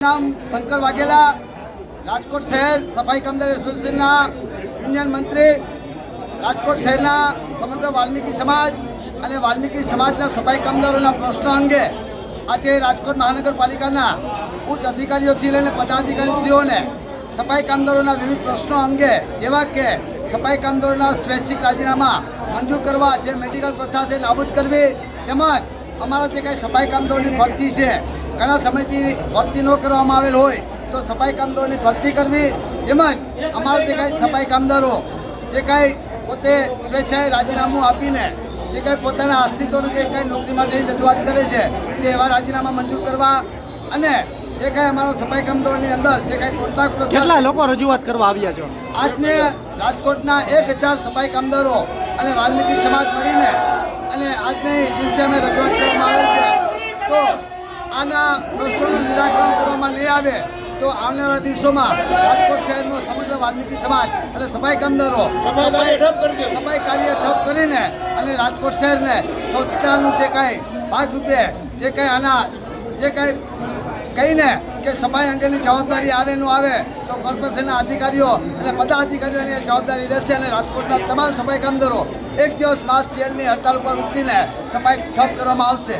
નામ શંકર વાઘેલા, રાજકોટ શહેર સફાઈ કામદાર એસોસિએશનના યુનિયન મંત્રી, રાજકોટ શહેરના સમગ્ર વાલ્મીકી સમાજ અને વાલ્મીકી સમાજના સફાઈ કામદારોના પ્રશ્નો અંગે આજે રાજકોટ મહાનગરપાલિકાના ઉચ્ચ અધિકારીઓથી લઈને પદાધિકારીશ્રીઓને સફાઈ કામદારોના વિવિધ પ્રશ્નો અંગે, જેવા કે સફાઈ કામદારોના સ્વૈચ્છિક રાજીનામા મંજૂર કરવા જે મેડિકલ પ્રથા છે નાબૂદ કરવી, તેમજ અમારા જે કાંઈ સફાઈ કામદારોની ભરતી છે ઘણા સમયથી ભરતી ન કરવામાં આવેલ હોય તો સફાઈ કામદારોની ભરતી કરવી તેમજ અમારા જે કાંઈ સફાઈ કામદારો જે કાંઈ પોતે સ્વેચ્છાએ રાજીનામું આપીને જે કાંઈ પોતાના આશ્રિતોનું જે કાંઈ નોકરી માટેની રજૂઆત કરે છે તે એવા રાજીનામા મંજૂર કરવા અને જે કાંઈ અમારા સફાઈ કામદારોની અંદર જે કાંઈ કોન્ટ્રાક્ટ કેટલા લોકો રજૂઆત કરવા આવ્યા છો? આજને રાજકોટના એક હજાર સફાઈ કામદારો અને વાલ્મીકી સમાજ મળીને અને આજને દિવસે અમે રજૂઆત કરવામાં આવેલ છે. આના પ્રશ્નોનું નિરાકરણ કરવામાં નહીં આવે તો આવનારા દિવસોમાં રાજકોટ શહેરનો સમગ્ર વાલ્મીકી સમાજ અને સફાઈ કામદારો સફાઈ કાર્ય ઠપ કરીને અને રાજકોટ શહેરને સ્વચ્છતાનું જે કાંઈ ભાગરૂપે જે કાંઈ આના જે કાંઈ કહીને કે સફાઈ અંગેની જવાબદારી આવે ન આવે તો કોર્પોરેશનના અધિકારીઓ અને બધા અધિકારીઓની જવાબદારી રહેશે અને રાજકોટના તમામ સફાઈ કામદારો એક દિવસ બાદ શહેરની હડતાલ ઉપર ઉતરીને સફાઈ ઠપ કરવામાં આવશે.